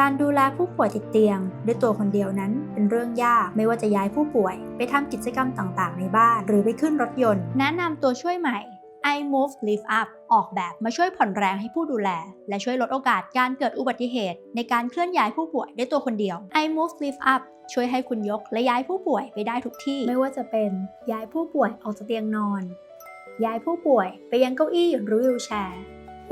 การดูแลผู้ป่วยติดเตียง ด้วยตัวคนเดียวนั้นเป็นเรื่องยากไม่ว่าจะย้ายผู้ป่วย ไปทำกิจกรรมต่างๆ ในบ้าน หรือไปขึ้นรถยนต์ แนะนำตัวช่วยใหม่ iMove Lift Up ออกแบบมาช่วยผ่อนแรงให้ผู้ดูแล และช่วยลดโอกาสการเกิดอุบัติเหตุ ในการเคลื่อนย้ายผู้ป่วยด้วยตัวคนเดียว iMove Lift Up ช่วยให้คุณยกและย้ายผู้ป่วยไปได้ทุกที่ ไม่ว่าจะเป็นย้ายผู้ป่วยออกจากเตียงนอน ย้ายผู้ป่วยไปยังเก้าอี้หรือวิวแชร์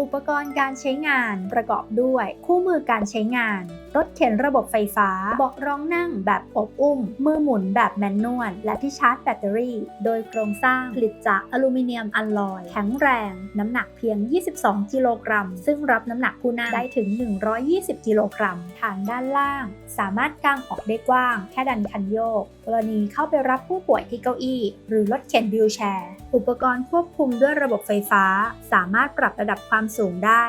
อุปกรณ์การใช้งานประกอบด้วย คู่มือการใช้งาน รถเข็นระบบไฟฟ้าเบาะรองนั่งแบบอบอุ้ม มือหมุนแบบแมนนวลและที่ชาร์จแบตเตอรี่ โดยโครงสร้างผลิตจากอลูมิเนียมอัลลอย แข็งแรง น้ำหนักเพียง 22 กิโลกรัม ซึ่งรับน้ำหนักผู้นั่งได้ถึง 120 กิโลกรัมฐานด้านล่าง สามารถกางออกได้กว้าง แค่ดันคันโยกกรณีเข้าไปรับผู้ป่วยที่เก้าอี้ หรือรถเข็นวิวแชร์ อุปกรณ์ควบคุมด้วยระบบไฟฟ้า สามารถปรับระดับความสูงได้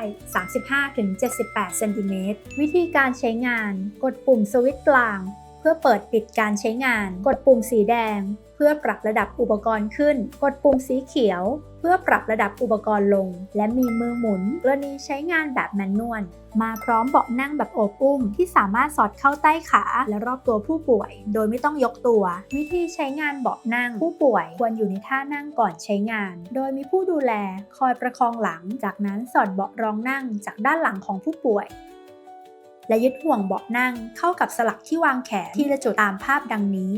35-78 เซนติเมตร วิธีการใช้งาน กดปุ่มสวิตช์กลาง เพื่อเปิดปิดการใช้งาน กดปุ่มสีแดง พื่อปรับระดับอุปกรณ์ขึ้น กดปุ่มสีเขียว เพื่อปรับระดับอุปกรณ์ลง และมีมือหมุนกรณีใช้งานแบบแมนนวลมาพร้อมเบาะนั่งแบบโอบอุ้ม ที่สามารถสอดเข้าใต้ขา และรอบตัวผู้ป่วย โดยไม่ต้องยกตัว วิธีใช้งานเบาะนั่ง ผู้ป่วยควรอยู่ในท่านั่งก่อนใช้งาน โดยมีผู้ดูแลคอยประคองหลัง จากนั้นสอดเบาะรองนั่งจากด้านหลังของผู้ป่วย และยึดห่วงเบาะนั่งเข้ากับสลักที่วางแขนที่ละจุดตามภาพดังนี้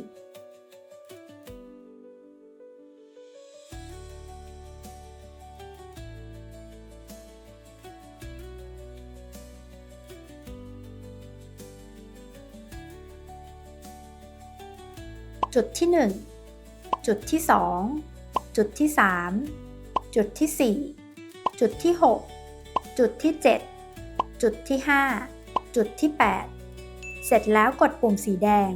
จุดที่ 1 จุดที่ 2 จุดที่ 3 จุดที่ 4 จุดที่ 6 จุดที่ 7 จุดที่ 5 จุดที่ 8 เสร็จแล้วกดปุ่มสีแดง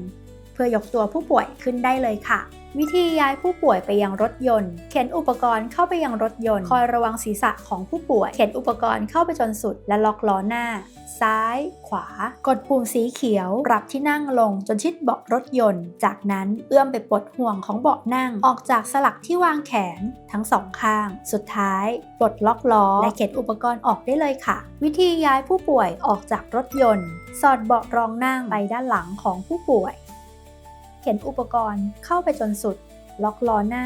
พื่อยกตัวผู้ป่วยขึ้นได้เลยค่ะวิธีย้ายผู้ป่วยไปยังรถยนต์ เข็นอุปกรณ์เข้าไปยังรถยนต์ คอยระวังศีรษะของผู้ป่วย เข็นอุปกรณ์เข้าไปจนสุด และล็อกล้อหน้า ซ้าย ขวา กดปุ่มสีเขียว ปรับที่นั่งลงจนชิดเบาะรถยนต์ จากนั้นเอื้อมไปปลดห่วงของเบาะนั่ง ออกจากสลักที่วางแขนทั้งสองข้าง สุดท้ายปลดล็อกล้อ และเข็นอุปกรณ์ออกได้เลยค่ะ วิธีย้ายผู้ป่วยออกจากรถยนต์ สอดเบาะรองนั่งไปด้านหลังของผู้ป่วย ข็นอุปกรณ์เข้าไปจนสุด ล็อกล้อหน้า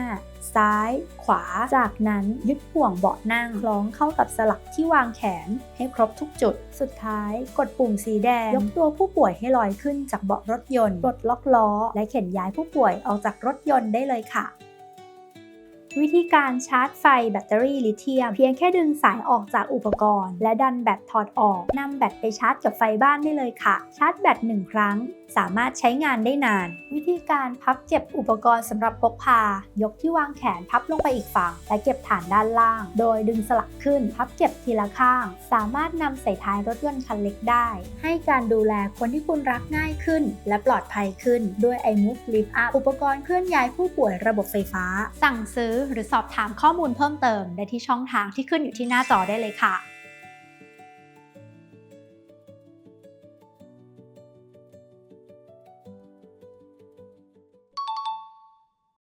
ซ้าย ขวา จากนั้นยึดห่วงเบาะนั่งคล้องเข้ากับสลักที่วางแขนให้ครบทุกจุด สุดท้ายกดปุ่มสีแดง ยกตัวผู้ป่วยให้ลอยขึ้นจากเบาะรถยนต์ปลดล็อกล้อ และเข็นย้ายผู้ป่วยออกจากรถยนต์ได้เลยค่ะ วิธีการชาร์จไฟแบตเตอรี่ลิเธียม เพียงแค่ดึงสายออกจากอุปกรณ์ และดันแบตถอดออกนำแบตไปชาร์จกับไฟบ้านได้เลยค่ะ ชาร์จแบตหนึ่งครั้ง สามารถใช้งานได้นาน วิธีการพับเก็บอุปกรณ์สำหรับพกพา ยกที่วางแขนพับลงไปอีกฝั่ง และเก็บฐานด้านล่าง โดยดึงสลักขึ้น พับเก็บทีละข้าง สามารถนำใส่ท้ายรถยนต์คันเล็กได้ ให้การดูแลคนที่คุณรักง่ายขึ้น และปลอดภัยขึ้นด้วย iMove Lift Up อุปกรณ์เคลื่อนย้ายผู้ป่วยระบบไฟฟ้า สั่งซื้อหรือสอบถามข้อมูลเพิ่มเติมได้ที่ช่องทางที่ขึ้นอยู่ที่หน้าจอได้เลยค่ะ